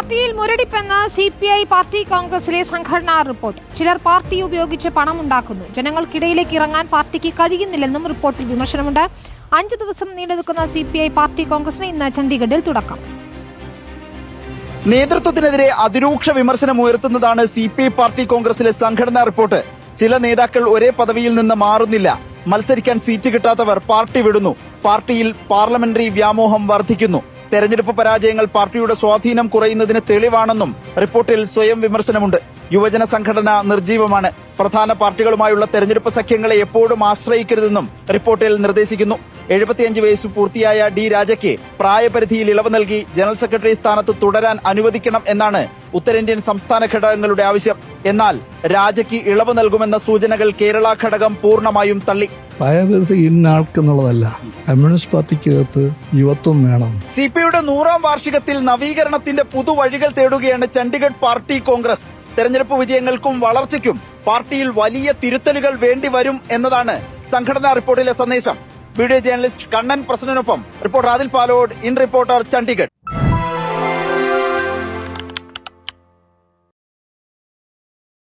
പാർട്ടിയിൽ മുരടിപ്പെന്ന് C P I party കോൺഗ്രസിലെ സംഘടനാ റിപ്പോർട്ട്. ചിലർ പാർട്ടി ഉപയോഗിച്ച് പണമുണ്ടാക്കുന്നു. ജനങ്ങൾക്കിടയിലേക്ക് ഇറങ്ങാൻ പാർട്ടിക്ക് കഴിയുന്നില്ലെന്നും റിപ്പോർട്ടിൽ വിമർശനമുണ്ട്. അഞ്ചു ദിവസം നീണ്ടുനിൽക്കുന്ന സി പി ഐ പാർട്ടി കോൺഗ്രസിന് ഇന്ന് ചണ്ഡീഗഡിൽ തുടക്കം. നേതൃത്വത്തിനെതിരെ അതിരൂക്ഷ വിമർശനം ഉയർത്തുന്നതാണ് സി പി ഐ പാർട്ടി കോൺഗ്രസിലെ സംഘടനാ റിപ്പോർട്ട്. ചില നേതാക്കൾ ഒരേ പദവിയിൽ നിന്ന് മാറുന്നില്ല. മത്സരിക്കാൻ സീറ്റ് കിട്ടാത്തവർ പാർട്ടി വിടുന്നു. പാർട്ടിയിൽ പാർലമെന്ററി വ്യാമോഹം വർദ്ധിക്കുന്നു. തെരഞ്ഞെടുപ്പ് പരാജയങ്ങൾ പാർട്ടിയുടെ സ്വാധീനം കുറയുന്നതിന് തെളിവാണെന്നും റിപ്പോർട്ടിൽ സ്വയം വിമർശനമുണ്ട്. യുവജന സംഘടന നിർജീവമാണ്. പ്രധാന പാർട്ടികളുമായുള്ള തെരഞ്ഞെടുപ്പ് സഖ്യങ്ങളെ എപ്പോഴും ആശ്രയിക്കരുതെന്നും റിപ്പോർട്ടിൽ നിർദ്ദേശിക്കുന്നു. എഴുപത്തിയഞ്ച് വയസ്സ് പൂർത്തിയായ ഡി രാജയ്ക്ക് പ്രായപരിധിയിൽ ഇളവ് നൽകി ജനറൽ സെക്രട്ടറി സ്ഥാനത്ത് തുടരാൻ അനുവദിക്കണം എന്നാണ് ഉത്തരേന്ത്യൻ സംസ്ഥാന ഘടകങ്ങളുടെ ആവശ്യം. എന്നാൽ രാജയ്ക്ക് ഇളവ് നൽകുമെന്ന സൂചനകൾ കേരള ഘടകം പൂർണമായും തള്ളി. പ്രായപരിധി ഇന്നാൾക്കെന്നുള്ളതല്ല കമ്മ്യൂണിസ്റ്റ് പാർട്ടിക്കകത്ത് യുവത്വം വേണം. സി പി യുടെ നൂറാം വാർഷികത്തിൽ നവീകരണത്തിന്റെ പുതുവഴികൾ തേടുകയാണ് ചണ്ഡീഗഡ് പാർട്ടി കോൺഗ്രസ്. തെരഞ്ഞെടുപ്പ് വിജയങ്ങൾക്കും വളർച്ചയ്ക്കും പാർട്ടിയിൽ വലിയ തിരുത്തലുകൾ വേണ്ടിവരും എന്നതാണ് സംഘടനാ റിപ്പോർട്ടിലെ സന്ദേശം. Video journalist Kannan പ്രസന്നനൊപ്പം reporter Adil Palode in reporter Chandigarh.